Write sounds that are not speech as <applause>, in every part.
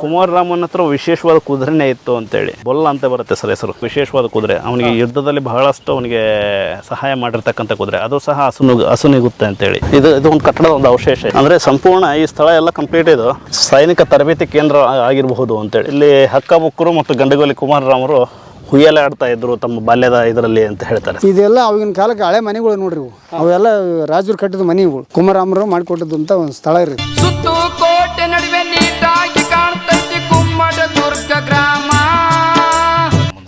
ಕುಮಾರರಾಮನ್ ಹತ್ರ ವಿಶೇಷವಾದ ಕುದುರೆನೇ ಇತ್ತು ಅಂತೇಳಿ. ಬೊಲ್ಲ ಅಂತ ಬರುತ್ತೆ ಸರ್ ಹೆಸರು. ವಿಶೇಷವಾದ ಕುದುರೆ. ಅವನಿಗೆ ಯುದ್ಧದಲ್ಲಿ ಬಹಳಷ್ಟು ಅವನಿಗೆ ಸಹಾಯ ಮಾಡಿರ್ತಕ್ಕಂಥ ಕುದುರೆ. ಅದು ಸಹ ಹಸುನು ಹಸುನಿಗುತ್ತೆ ಅಂತೇಳಿ. ಇದು ಇದು ಒಂದು ಕಟ್ಟಡದ ಒಂದು ಅವಶೇಷ. ಅಂದ್ರೆ ಸಂಪೂರ್ಣ ಈ ಸ್ಥಳ ಎಲ್ಲ ಕಂಪ್ಲೀಟ್ ಇದು. ಸೈನಿಕ ತರಬೇತಿ ಕೇಂದ್ರ ಆಗಿರಬಹುದು ಅಂತೇಳಿ. ಇಲ್ಲಿ ಹಕ್ಕಬುಕ್ಕರು ಮತ್ತು ಗಂಡಗೋಲಿ ಕುಮಾರರಾಮರು ಹುಯ್ಯಲೆ ಆಡ್ತಾ ಇದ್ರು ತಮ್ಮ ಬಾಲ್ಯದ ಇದರಲ್ಲಿ ಅಂತ ಹೇಳ್ತಾರೆ. ಇದೆಲ್ಲ ಅವಾಗಿನ ಕಾಲಕ್ಕೆ ಹಳೆ ಮನೆಗಳು ನೋಡ್ರಿ ಇವು. ಅವೆಲ್ಲ ರಾಜರು ಕಟ್ಟಿದ ಮನೆಗಳು. ಕುಮಾರಾಮರು ಮಾಡಿಕೊಟ್ಟದ್ದು ಅಂತ ಒಂದು ಸ್ಥಳ ರೀ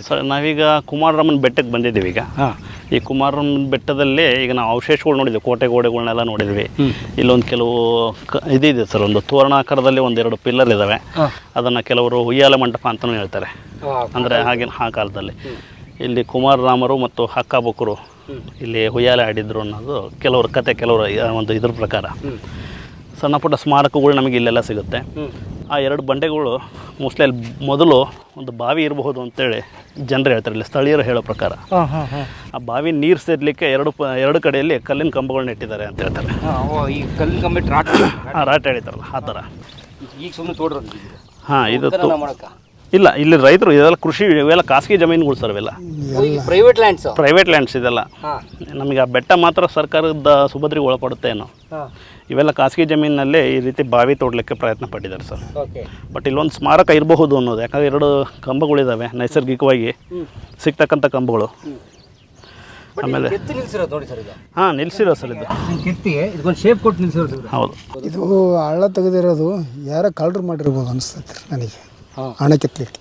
ಸರ್ ನಾವೀಗ ಕುಮಾರರಾಮನ ಬೆಟ್ಟಕ್ಕೆ ಬಂದಿದ್ದೀವಿ ಈಗ. ಈ ಕುಮಾರರಾಮನ ಬೆಟ್ಟದಲ್ಲಿ ಈಗ ನಾವು ಅವಶೇಷಗಳು ನೋಡಿದ್ವಿ ಕೋಟೆ ಗೋಡೆಗಳನ್ನೆಲ್ಲ ನೋಡಿದ್ವಿ. ಇಲ್ಲೊಂದು ಕೆಲವು ಇದಿದೆ ಸರ್ ಒಂದು ತೋರಣಾಕಾರದಲ್ಲಿ ಒಂದೆರಡು ಪಿಲ್ಲರ್ ಇದ್ದಾವೆ ಅದನ್ನು ಕೆಲವರು ಉಯ್ಯಾಲ ಮಂಟಪ ಅಂತಲೂ ಹೇಳ್ತಾರೆ. ಅಂದರೆ ಆಗಿನ ಆ ಕಾಲದಲ್ಲಿ. ಇಲ್ಲಿ ಕುಮಾರರಾಮರು ಮತ್ತು ಹಕ್ಕಾಬುಕ್ಕರು ಇಲ್ಲಿ ಹುಯ್ಯಾಲೆ ಆಡಿದ್ರು ಅನ್ನೋದು ಕೆಲವ್ರ ಕತೆ ಕೆಲವರು ಒಂದು ಇದ್ರ ಪ್ರಕಾರ. ಸಣ್ಣ ಪುಟ್ಟ ಸ್ಮಾರಕಗಳು ನಮಗೆ ಇಲ್ಲೆಲ್ಲ ಸಿಗುತ್ತೆ. ಆ ಎರಡು ಬಂಡೆಗಳು ಮೋಸ್ಟ್ಲಿ ಅಲ್ಲಿ ಮೊದಲು ಒಂದು ಬಾವಿ ಇರಬಹುದು ಅಂತೇಳಿ ಜನರು ಹೇಳ್ತಾರೆ ಇಲ್ಲಿ ಸ್ಥಳೀಯರು ಹೇಳೋ ಪ್ರಕಾರ. ಆ ಬಾವಿ ನೀರು ಸೇರ್ಲಿಕ್ಕೆ ಎರಡು ಪ ಎರಡು ಕಡೆಯಲ್ಲಿ ಕಲ್ಲಿನ ಕಂಬಗಳನ್ನ ಇಟ್ಟಿದ್ದಾರೆ ಅಂತ ಹೇಳ್ತಾರೆ. ಈ ಕಲ್ಲಿನ ಕಂಬ ರಾಟ್ ಆ ರಾಟ ಹೇಳಿತಾರಲ್ಲ ಆ ಥರ. ಈಗ ಸುಮ್ಮನೆ ಹಾಂ ಇದು ಇಲ್ಲ ಇಲ್ಲಿ ರೈತರು ಇದೆಲ್ಲ ಕೃಷಿ ಇವೆಲ್ಲ ಖಾಸಗಿ ಜಮೀನುಗಳು ಸರ್ ಇವೆಲ್ಲ. ಪ್ರೈವೇಟ್ ಲ್ಯಾಂಡ್ಸ್ ಪ್ರೈವೇಟ್ ಲ್ಯಾಂಡ್ಸ್ ಇದೆಲ್ಲ. ಹಾಂ. ನಮಗೆ ಆ ಬೆಟ್ಟ ಮಾತ್ರ ಸರ್ಕಾರದ ಸುಭದ್ರಿಗೆ ಒಳಪಡುತ್ತೆ ಏನೋ. ಇವೆಲ್ಲ ಖಾಸಗಿ ಜಮೀನಿನಲ್ಲೇ ಈ ರೀತಿ ಬಾವಿ ತೋಡಲಿಕ್ಕೆ ಪ್ರಯತ್ನ ಪಟ್ಟಿದ್ದಾರೆ ಸರ್. ಓಕೆ. ಬಟ್ ಇಲ್ಲೊಂದು ಸ್ಮಾರಕ ಇರಬಹುದು ಅನ್ನೋದು ಯಾಕಂದರೆ ಎರಡು ಕಂಬಗಳಿದ್ದಾವೆ ನೈಸರ್ಗಿಕವಾಗಿ ಸಿಗ್ತಕ್ಕಂಥ ಕಂಬಗಳು. ಆಮೇಲೆ ಹಾಂ ನಿಲ್ಸಿರೋ ಸರ್ ಇದು. ಶೇಪ್ ಕೊಟ್ಟು ನಿಲ್ಸಿರೋದು ಹೌದು. ಇದು ಹಳ್ಳ ತೆಗೆದಿರೋದು ಯಾರೋ ಕಳ್ಳರು ಮಾಡಿರ್ಬೋದು ಅನಿಸ್ತೈತೆ ನನಗೆ. ಹಣ ಕೆತ್ತಲಿಕ್ಕೆ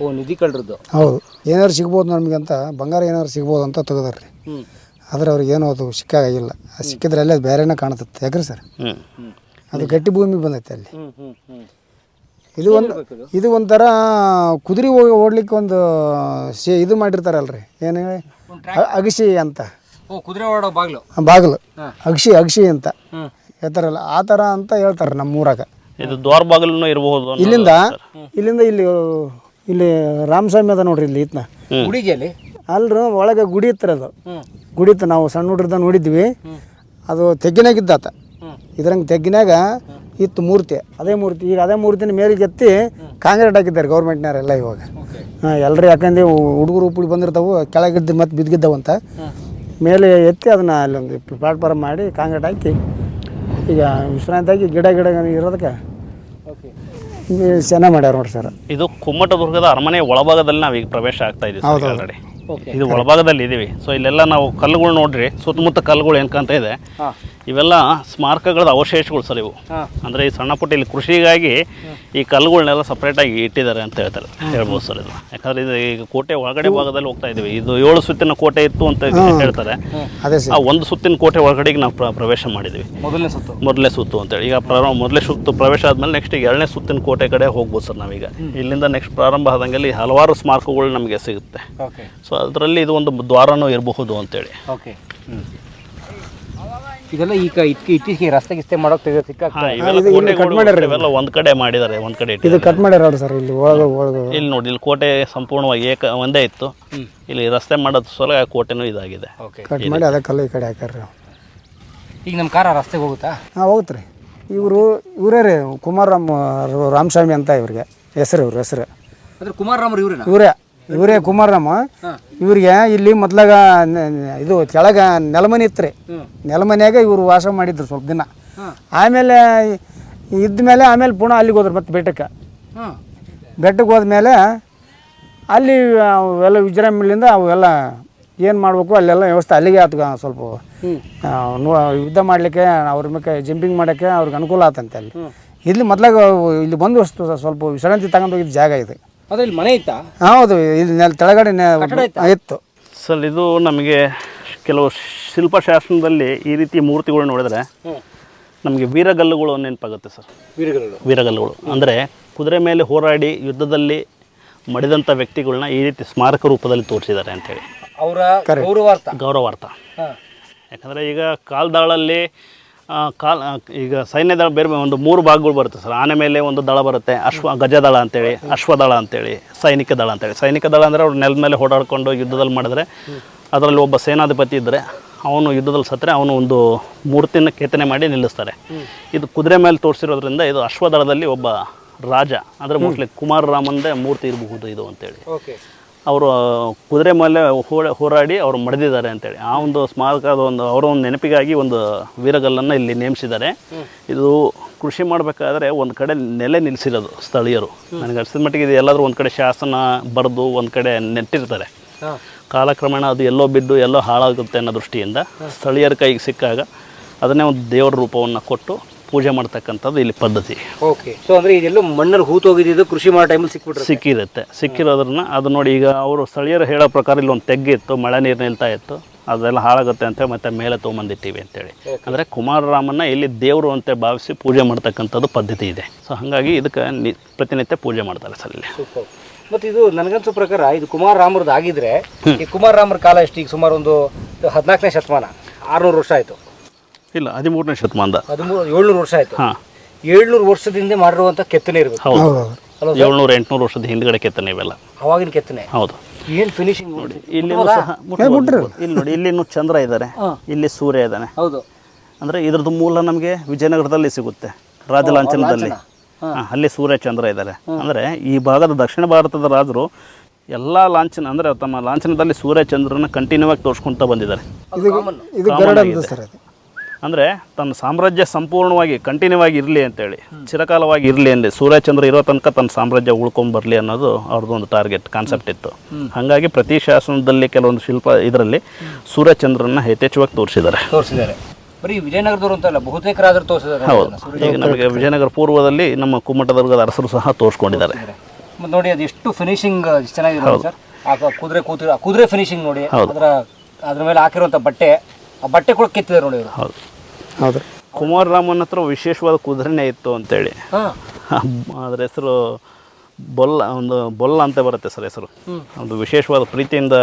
ಓ ನಿಧಿ ಕಳ್ರದ್ದು. ಹೌದು. ಏನಾದ್ರು ಸಿಗ್ಬೋದು ನಮಗೆ ಅಂತ ಬಂಗಾರ ಏನಾದ್ರು ಸಿಗ್ಬೋದು ಅಂತ ತೆಗೆದ್ರಿ ಆದ್ರೆ ಅವ್ರಿಗೆ ಏನೋ ಅದು ಸಿಕ್ಕಾಗಿಲ್ಲ ಅದು ಸಿಕ್ಕಿದ್ರೆ ಅಲ್ಲೇ ಅದು ಬೇರೆನೇ ಕಾಣುತ್ತೆ ಯಾಕ್ರಿ ಸರ್? ಅದು ಗಟ್ಟಿ ಭೂಮಿ ಬಂದೈತೆ ಅಲ್ಲಿ. ಇದು ಒಂದು ಇದು? ಒಂಥರ ಕುದುರೆ ಹೋಗಿ ಓಡ್ಲಿಕ್ಕೆ ಒಂದು ಸೇ ಇದು ಮಾಡಿರ್ತಾರಲ್ರಿ. ಏನು ಹೇಳಿ? ಅಗಸಿ ಅಂತ. ಓ ಕುದುರೆ ಓಡೋ ಬಾಗ್ಲು. ಬಾಗಿಲು. ಅಗಸಿ ಅಗಸಿ ಅಂತ. ಹೇಳ್ತಾರಲ್ಲ ಆ ಥರ ಅಂತ ಹೇಳ್ತಾರೆ ನಮ್ಮ ಊರಾಗ ಇದು ದ್ವಾರ ಬಾಗಿಲು ಇರಬಹುದು ಅನ್ನೋದು ಇಲ್ಲಿಂದ ಇಲ್ಲಿಂದ ಇಲ್ಲಿ ಇಲ್ಲಿ ರಾಮಸ್ವಾಮಿ ಅದ ನೋಡ್ರಿ ಇಲ್ಲಿ ಇತ್ನ ಹುಡುಗಿಯಲ್ಲಿ ಅಲ್ರಿ ಒಳಗೆ ಗುಡಿ ಇತ್ರ ಅದು. ಗುಡಿ ಇತ್ತು ನಾವು ಸಣ್ಣ ಹುಡ್ರದ ನೋಡಿದ್ವಿ. ಅದು ತೆಗ್ಗಿನಾಗ ಇದ್ದಾತ. ಇದ್ರಂಗೆ ತೆಗ್ಗಿನಾಗ ಇತ್ತು ಮೂರ್ತಿ. ಅದೇ ಮೂರ್ತಿ. ಈಗ ಅದೇ ಮೂರ್ತಿನ ಮೇಲಿಗೆ ಎತ್ತಿ ಕಾಂಕ್ರೀಟ್ ಹಾಕಿದ್ದಾರೆ ಗೌರ್ಮೆಂಟ್ನವರೆಲ್ಲ ಇವಾಗ. ಹಾಂ ಎಲ್ಲರೂ ಯಾಕಂದ್ರೆ ಹುಡುಗರು ಉಪ್ಪುಡಿ ಬಂದಿರ್ತಾವು ಕೆಳಗಿದ್ದು ಮತ್ತೆ ಬಿದ್ದಿದ್ದಾವಂತ ಮೇಲೆ ಎತ್ತಿ ಅದನ್ನು ಅಲ್ಲೊಂದು ಪ್ಲಾಟ್ಫಾರ್ಮ್ ಮಾಡಿ ಕಾಂಕ್ರೀಟ್ ಹಾಕಿ ಈಗ ವಿಶ್ರಾಂತಿ ಆಗಿ ಗಿಡ ಗಿಡ ಇರೋದಕ್ಕೆ ಚೆನ್ನಾಗಿ ಮಾಡ್ಯಾರ ನೋಡಿ ಸರ್. ಇದು ಕುಮ್ಮಟದುರ್ಗದ ಅರಮನೆ ಒಳಭಾಗದಲ್ಲಿ ನಾವು ಈಗ ಪ್ರವೇಶ ಆಗ್ತಾ ಇದೀವಿ ಸರ್ ಆಲ್ರೆಡಿ ಓಕೆ ಇದು ಒಳಭಾಗದಲ್ಲಿ ಇದೀವಿ. ಸೊ ಇಲ್ಲೆಲ್ಲ ನಾವು ಕಲ್ಲುಗಳು ನೋಡ್ರಿ ಸುತ್ತಮುತ್ತ ಕಲ್ಲುಗಳು ಏನ್ಕಂತ ಇದೆ. ಇವೆಲ್ಲ ಸ್ಮಾರಕಗಳ ಅವಶೇಷಗಳು ಸರ್ ಇವು. ಹಾಂ. ಅಂದರೆ ಈ ಸಣ್ಣ ಪುಟ್ಟ ಇಲ್ಲಿ ಕೃಷಿಗಾಗಿ ಈ ಕಲ್ಲುಗಳನ್ನೆಲ್ಲ ಸಪ್ರೇಟಾಗಿ ಇಟ್ಟಿದ್ದಾರೆ ಅಂತ ಹೇಳ್ತಾರೆ ಹೇಳ್ಬೋದು ಸರ್ ಇದು ಯಾಕಂದ್ರೆ ಇದು ಈಗ ಕೋಟೆ ಒಳಗಡೆ ಭಾಗದಲ್ಲಿ ಹೋಗ್ತಾ ಇದೀವಿ. ಇದು ಏಳು ಸುತ್ತಿನ ಕೋಟೆ ಇತ್ತು ಅಂತ ಹೇಳ್ತಾರೆ. ಅದೇ ಆ ಒಂದು ಸುತ್ತಿನ ಕೋಟೆ ಒಳಗಡೆಗೆ ನಾವು ಪ್ರ- ಪ್ರವೇಶ ಮಾಡಿದ್ವಿ. ಮೊದಲನೇ ಸುತ್ತು. ಮೊದಲನೇ ಸುತ್ತು ಅಂತೇಳಿ ಈಗ ಪ್ರಾರಂಭ ಮೊದಲೇ ಸುತ್ತು ಪ್ರವೇಶ ಆದಮೇಲೆ ನೆಕ್ಸ್ಟ್ ಈಗ ಎರಡನೇ ಸುತ್ತಿನ ಕೋಟೆ ಕಡೆ ಹೋಗ್ಬೋದು ಸರ್ ನಾವೀಗ. ಇಲ್ಲಿಂದ ನೆಕ್ಸ್ಟ್ ಪ್ರಾರಂಭ ಆದಂಗೆ ಇಲ್ಲಿ ಹಲವಾರು ಸ್ಮಾರಕಗಳು ನಮಗೆ ಸಿಗುತ್ತೆ. ಓಕೆ ಸೊ ಅದರಲ್ಲಿ ಇದು ಒಂದು ದ್ವಾರನೂ ಇರಬಹುದು ಅಂತೇಳಿ ಓಕೆ ಹ್ಞೂ ಇದೆಲ್ಲ ಈಗ ಇತ್ತಿ- ಇತ್ತೀಚೆಗೆ ರಸ್ತೆ ಗಿಸ್ತೆ ಮಾಡೋಕೆ ತೆಗೆದು ಹಾಂ ಇವೆಲ್ಲ ಕೋಟೆಗಳು ಇವೆಲ್ಲ ಒಂದು ಕಡೆ ಮಾಡಿದ್ದಾರೆ ಒಂದು ಕಡೆ ಇದು ಇಟ್ಟಿದ್ದಾರೆ ಕಟ್ ಮಾಡ್ಯಾರ ಸರ್ ಇಲ್ಲಿ ಒಳಗೆ ಒಳಗೆ. ಇಲ್ಲಿ ನೋಡಿ ಇಲ್ಲಿ ಕೋಟೆ ಸಂಪೂರ್ಣವಾಗಿ ಏಕ ಒಂದೇ ಇತ್ತು. ಇಲ್ಲಿ ರಸ್ತೆ ಮಾಡೋದು ಸಲ ಕೋಟೆನೂ ಇದಾಗಿದೆ. ಓಕೆ ಕಟ್ ಮಾಡಿ ಅದಕ್ಕೆ ಕಲ್ಲು ಈ ಕಡೆ ಹಾಕ್ಯಾರ ಈಗ ನಮ್ಮ ಕಾರ ರಸ್ತೆಗೆ ಹೋಗುತ್ತಾ? ಹಾಂ ಹೋಗುತ್ತೆ ರೀ ಇವರು ಇವರೇ ರೀ ಕುಮಾರರಾಮ್ ರಾಮಸ್ವಾಮಿ ಅಂತ ಇವ್ರಿಗೆ. ಹೆಸರು ಇವ್ರ ಹೆಸರು. ಅಂದ್ರೆ ರಾಮ್ ಇವ್ರೇನಾ? ಇವರೇ. ಇವರೇ ಕುಮಾರರಾಮ ಇವ್ರಿಗೆ ಇಲ್ಲಿ ಮೊದ್ಲಾಗ ಇದು ಕೆಳಗ ನೆಲಮನೆ ಇತ್ತು ರೀ ನೆಲಮನೆಯಾಗ ಇವರು ವಾಸ ಮಾಡಿದ್ರು ಸ್ವಲ್ಪ ದಿನ. ಆಮೇಲೆ ಇದ್ದ ಮೇಲೆ ಆಮೇಲೆ ಪುನಃ ಅಲ್ಲಿಗೆ ಹೋದ್ರು ಮತ್ತೆ ಬೆಟ್ಟಕ್ಕೆ. ಬೆಟ್ಟಕ್ಕೆ ಹೋದ್ಮೇಲೆ ಅಲ್ಲಿ ಅವೆಲ್ಲ ವಿಜೃಂಭಣೆಯಿಂದ ಅವೆಲ್ಲ ಏನು ಮಾಡಬೇಕು ಅಲ್ಲೆಲ್ಲ ವ್ಯವಸ್ಥೆ ಅಲ್ಲಿಗೆ ಆತು ಸ್ವಲ್ಪ ಯುದ್ಧ ಮಾಡಲಿಕ್ಕೆ ಅವ್ರ ಮೇಲೆ ಜಂಪಿಂಗ್ ಮಾಡೋಕ್ಕೆ ಅವ್ರಿಗೆ ಅನುಕೂಲ ಆತಂತೆ ಅಲ್ಲಿ. ಇಲ್ಲಿ ಮೊದ್ಲಾಗ ಇಲ್ಲಿ ಬಂದು ಸ್ವಲ್ಪ ವಿಶ್ರಾಂತಿ ತಗೊಂಡೋಗಿದ್ದ ಜಾಗ ಇದು. ಅದೇ ಇಲ್ಲಿ ಮನೆ ಇತ್ತಾ? ಹೌದು. ಇಲ್ಲಿ ನೆಲ ತೆಳಗಡೆ ನೆ- ಇತ್ತು? ಸರ್ ಇದು ನಮಗೆ ಕೆಲವು ಶಿಲ್ಪಶಾಸ್ತ್ರದಲ್ಲಿ ಈ ರೀತಿ ಮೂರ್ತಿಗಳು ನೋಡಿದ್ರೆ ನಮಗೆ ವೀರಗಲ್ಲುಗಳು ನೆನಪಾಗುತ್ತೆ ಸರ್. ವೀರಗಲ್ಲುಗಳು. ಅಂದರೆ ಕುದುರೆ ಮೇಲೆ ಹೋರಾಡಿ ಯುದ್ಧದಲ್ಲಿ ಮಡಿದಂಥ ವ್ಯಕ್ತಿಗಳನ್ನ ಈ ರೀತಿ ಸ್ಮಾರಕ ರೂಪದಲ್ಲಿ ತೋರಿಸಿದ್ದಾರೆ ಅಂತೇಳಿ ಅವರ ಗೌರವಾರ್ಥ. ಗೌರವಾರ್ಥ. ಹಾಂ. ಯಾಕಂದರೆ ಈಗ ಕಾಲ್ದಾಳಲ್ಲಿ ಕಾಲ್ ಈಗ ಸೈನ್ಯದಳ ಬೇರೆ ಬೇರೆ ಒಂದು ಮೂರು ಭಾಗಗಳು ಬರುತ್ತೆ ಸರ್. ಆನೆ ಮೇಲೆ ಒಂದು ದಳ ಬರುತ್ತೆ ಅಶ್ವ ಗಜದಳ ಅಂತೇಳಿ ಅಶ್ವದಳ ಅಂತೇಳಿ ಸೈನಿಕ ದಳ ಅಂತೇಳಿ. ಸೈನಿಕ ದಳ ಅಂದರೆ ಅವ್ರು ನೆಲದ ಮೇಲೆ ಓಡಾಡ್ಕೊಂಡು ಯುದ್ಧದಲ್ಲಿ ಮಾಡಿದ್ರೆ ಅದರಲ್ಲಿ ಒಬ್ಬ ಸೇನಾಧಿಪತಿ ಇದ್ದರೆ ಅವನು ಯುದ್ಧದಲ್ಲಿ ಸತ್ತರೆ ಅವನು ಒಂದು ಮೂರ್ತಿನ ಕೆತ್ತನೆ ಮಾಡಿ ನಿಲ್ಲಿಸ್ತಾರೆ. ಇದು ಕುದುರೆ ಮೇಲೆ ತೋರಿಸಿರೋದ್ರಿಂದ ಇದು ಅಶ್ವದಳದಲ್ಲಿ ಒಬ್ಬ ರಾಜ ಅಂದರೆ ಮೋಸ್ಟ್ಲಿ ಕುಮಾರರಾಮಂದೇ ಮೂರ್ತಿ ಇರಬಹುದು ಇದು ಅಂತೇಳಿ. ಓಕೆ ಅವರು ಕುದುರೆ ಮೇಲೆ ಹೋರ ಹೋರಾಡಿ ಅವರು ಮಡಿದಿದ್ದಾರೆ ಅಂತೇಳಿ. ಆ ಒಂದು ಸ್ಮಾರಕದ ಒಂದು ಅವರ ಒಂದು ನೆನಪಿಗಾಗಿ ಒಂದು ವೀರಗಲ್ಲನ್ನು ಇಲ್ಲಿ ನೇಮಿಸಿದ್ದಾರೆ. ಇದು ಕೃಷಿ ಮಾಡಬೇಕಾದ್ರೆ ಒಂದು ಕಡೆ ನೆಲೆ ನಿಲ್ಲಿಸಿರೋದು ಸ್ಥಳೀಯರು. ನನಗೆ ಅನಿಸಿದ ಮಟ್ಟಿಗೆ ಇದು ಎಲ್ಲಾದರೂ ಒಂದು ಕಡೆ ಶಾಸನ ಬರೆದು ಒಂದು ಕಡೆ ನೆಟ್ಟಿರ್ತಾರೆ. ಕಾಲಕ್ರಮೇಣ ಅದು ಎಲ್ಲೋ ಬಿದ್ದು ಎಲ್ಲೋ ಹಾಳಾಗುತ್ತೆ ಅನ್ನೋ ದೃಷ್ಟಿಯಿಂದ ಸ್ಥಳೀಯರ ಕೈಗೆ ಸಿಕ್ಕಾಗ ಅದನ್ನೇ ಒಂದು ದೇವರ ರೂಪವನ್ನು ಕೊಟ್ಟು ಪೂಜೆ ಮಾಡ್ತಕ್ಕಂಥದ್ದು ಇಲ್ಲಿ ಪದ್ಧತಿ. ಓಕೆ ಸೊ ಅಂದರೆ ಇದೆಲ್ಲೋ ಮಣ್ಣಲ್ಲಿ ಹೂತು ಹೋಗಿದ್ದು ಕೃಷಿ ಮಾಡೋ ಟೈಮಲ್ಲಿ ಸಿಕ್ಬಿಟ್ರೆ ಸಿಕ್ಕಿರುತ್ತೆ. ಸಿಕ್ಕಿರೋದ್ರನ್ನ ಅದು ನೋಡಿ ಈಗ ಅವರು ಸ್ಥಳೀಯರು ಹೇಳೋ ಪ್ರಕಾರ ಇಲ್ಲಿ ಒಂದು ತೆಗ್ಗಿತ್ತು ಮಳೆ ನೀರು ನಿಲ್ತಾ ಇತ್ತು. ಅದೆಲ್ಲ ಹಾಳಾಗುತ್ತೆ ಅಂತೇಳಿ ಮತ್ತೆ ಮೇಲೆ ತೊಗೊಂಬಂದಿಟ್ಟಿವಿ ಅಂತೇಳಿ. ಅಂದರೆ ಕುಮಾರರಾಮನ್ನ ಇಲ್ಲಿ ದೇವರು ಅಂತ ಭಾವಿಸಿ ಪೂಜೆ ಮಾಡ್ತಕ್ಕಂಥದ್ದು ಪದ್ಧತಿ ಇದೆ. ಸೊ ಹಾಗಾಗಿ ಇದಕ್ಕೆ ನಿ ಪ್ರತಿನಿತ್ಯ ಪೂಜೆ ಮಾಡ್ತಾರೆ ಸರ್ ಇಲ್ಲಿ. ಮತ್ತು ಇದು ನನಗನ್ಸೋ ಪ್ರಕಾರ ಇದು ಕುಮಾರ ರಾಮರದ್ದು ಆಗಿದ್ರೆ ಈ ಕುಮಾರ ರಾಮರ ಕಾಲ ಎಷ್ಟು? ಈಗ ಸುಮಾರು ಒಂದು ಹದಿನಾಲ್ಕನೇ ಶತಮಾನ ಆರುನೂರು ವರ್ಷ ಆಯಿತು. ಇಲ್ಲ ಹದಿಮೂರನೇ ಶತಮಾನದ. ಹದಿಮೂರು ಏಳ್ನೂರು ವರ್ಷ ಆಯ್ತು. ಹಾಂ. ಏಳ್ನೂರು ವರ್ಷದಿಂದ ಮಾಡಿರುವಂಥ ಕೆತ್ತನೆ ಇರಬೇಕು. ಹೌದು. ಏಳ್ನೂರು ಎಂಟುನೂರು ವರ್ಷದ ಹಿಂದ್ಗಡೆ ಕೆತ್ತನೆ ಇವೆಲ್ಲ. ಅವಾಗಿನ ಕೆತ್ತನೆ. ಹೌದು. ಏನು ಫಿನಿಶಿಂಗ್ ನೋಡಿ ಇಲ್ಲಿ ಸಹ ಮುಟ್ಬೋದು. ಇಲ್ಲಿ ನೋಡಿ ಇಲ್ಲಿನೂ ಚಂದ್ರ ಇದ್ದಾರೆ ಇಲ್ಲಿ ಸೂರ್ಯ ಇದ್ದಾನೆ ಹೌದು. ಅಂದ್ರೆ ಇದ್ರದ್ದು ಮೂಲ ನಮಗೆ ವಿಜಯನಗರದಲ್ಲಿ ಸಿಗುತ್ತೆ ರಾಜಲಾಂಛನದಲ್ಲಿ ಲಾಂಛನದಲ್ಲಿ ಅಲ್ಲಿ ಸೂರ್ಯ ಚಂದ್ರ ಇದ್ದಾರೆ ಅಂದ್ರೆ ಈ ಭಾಗದ ದಕ್ಷಿಣ ಭಾರತದ ರಾಜರು ಎಲ್ಲ ಲಾಂಛನ ಅಂದ್ರೆ ತಮ್ಮ ಲಾಂಛನದಲ್ಲಿ ಸೂರ್ಯ ಚಂದ್ರನ ಕಂಟಿನ್ಯೂ ಆಗಿ ತೋರಿಸ್ಕೊಂತ ಬಂದಿದ್ದಾರೆ. ಇದು ಇದು ಗರುಡ ಅಂತ ಸರ್ ಅದು. ಅಂದರೆ ತನ್ನ ಸಾಮ್ರಾಜ್ಯ ಸಂಪೂರ್ಣವಾಗಿ ಕಂಟಿನ್ಯೂ ಆಗಿ ಇರಲಿ ಅಂತೇಳಿ ಚಿರಕಾಲವಾಗಿ ಇರಲಿ ಅಂದೆ. ಸೂರ್ಯಚಂದ್ರ ಇರೋ ತನಕ ತನ್ನ ಸಾಮ್ರಾಜ್ಯ ಉಳ್ಕೊಂಡು ಬರಲಿ ಅನ್ನೋದು ಅವ್ರದ್ದು ಒಂದು ಟಾರ್ಗೆಟ್ ಕಾನ್ಸೆಪ್ಟ್ ಇತ್ತು. ಹಾಗಾಗಿ ಪ್ರತಿ ಶಾಸನದಲ್ಲಿ ಕೆಲವೊಂದು ಶಿಲ್ಪ ಇದರಲ್ಲಿ ಸೂರ್ಯಚಂದ್ರನ ಯಥೇಚ್ಛವಾಗಿ ತೋರಿಸಿದ್ದಾರೆ. ತೋರಿಸಿದ್ದಾರೆ. ಬರೀ ವಿಜಯನಗರದವರು ಅಂತಲ್ಲ ಬಹುತೇಕ ರಾಜರು ತೋರಿಸಿದ್ದಾರೆ ಹೌದು. ಈಗ ನಮಗೆ ವಿಜಯನಗರ ಪೂರ್ವದಲ್ಲಿ ನಮ್ಮ ಕುಮ್ಮಟದುರ್ಗದ ಅರಸರು ಸಹ ತೋರಿಸ್ಕೊಂಡಿದ್ದಾರೆ. ಮತ್ತು ನೋಡಿ ಅದು ಎಷ್ಟು ಫಿನಿಶಿಂಗ್ ಚೆನ್ನಾಗಿದೆ ಸರ್. ಆ ಕುದುರೆ ಕೂತಿರೋ ಆ ಕುದುರೆ ಫಿನಿಶಿಂಗ್ ನೋಡಿ ಅದರ ಅದ್ರ ಮೇಲೆ ಹಾಕಿರುವಂಥ ಬಟ್ಟೆ ಆ ಬಟ್ಟೆ ಕೂಡ ಕೆತ್ತಿದ್ದಾರೆ ನೋಡಿ ಹೌದು. ಹೌದು. ಕುಮಾರರಾಮನ ಹತ್ರ ವಿಶೇಷವಾದ ಕುದುರೆನೇ ಇತ್ತು ಅಂತೇಳಿ. ಅದ್ರ ಹೆಸರು ಬೊಲ್ಲ ಒಂದು ಬೊಲ್ಲ ಅಂತ ಬರುತ್ತೆ ಸರ್ ಹೆಸರು. ಒಂದು ವಿಶೇಷವಾದ ಪ್ರೀತಿಯಿಂದ